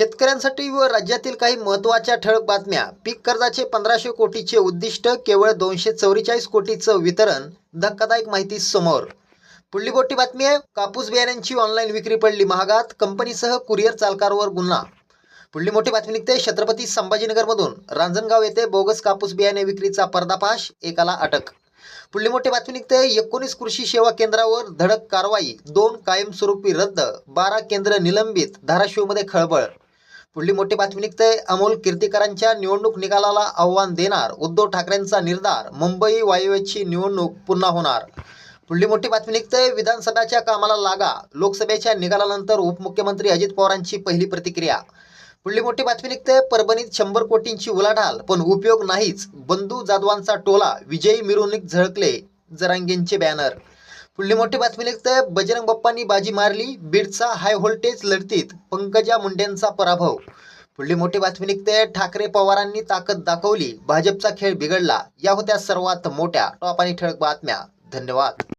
शेतकऱ्यांसाठी व राज्यातील काही महत्त्वाच्या ठळक बातम्या. पीक कर्जाचे पंधराशे कोटीचे उद्दिष्ट केवळ दोनशे चौवेचाळीस कोटीचं वितरण धक्कादायक माहिती समोर. पुढली मोठी बातमी आहे कापूस बियाण्यांची ऑनलाईन विक्री पडली महागात कंपनीसह कुरिअर चालकावर गुन्हा. पुढली मोठी बातमी निघते छत्रपती संभाजीनगरमधून. रांजणगाव येथे बोगस कापूस बियाणे विक्रीचा पर्दाफाश एकाला अटक. पुढली मोठी बातमी निघते एकोणीस कृषी सेवा केंद्रावर धडक कारवाई दोन कायमस्वरूपी रद्द बारा केंद्र निलंबित धाराशिवमध्ये खळबळ. पुढली मोठी बातमी निघते. अमोल कीर्तीकरांच्या निवडणूक निकालाला आव्हान देणार. उद्धव ठाकरेंचा निर्धार. मुंबई वायव्याची निवडणूक पुन्हा होणार. पुढली मोठी बातमी निघते. विधानसभेच्या कामाला लागा. लोकसभेच्या निकालानंतर उपमुख्यमंत्री अजित पवारांची पहिली प्रतिक्रिया. पुढली मोठी बातमी निघते. परभणीत शंभर कोटींची उलाढाल पण उपयोग नाहीच. बंधू जाधवांचा टोला विजयी मिरवणूक झळकले जरांगेंचे बॅनर पुढली मोठी बातमी निघते बजरंग बाप्पांनी बाजी मारली बीडचा हाय व्होल्टेज लढतीत पंकजा मुंडेंचा पराभव. पुढली मोठी बातमी निघते ठाकरे पवारांनी ताकद दाखवली भाजपचा खेळ बिघडला. या होत्या सर्वात मोठ्या टॉप आणि ठळक बातम्या. धन्यवाद.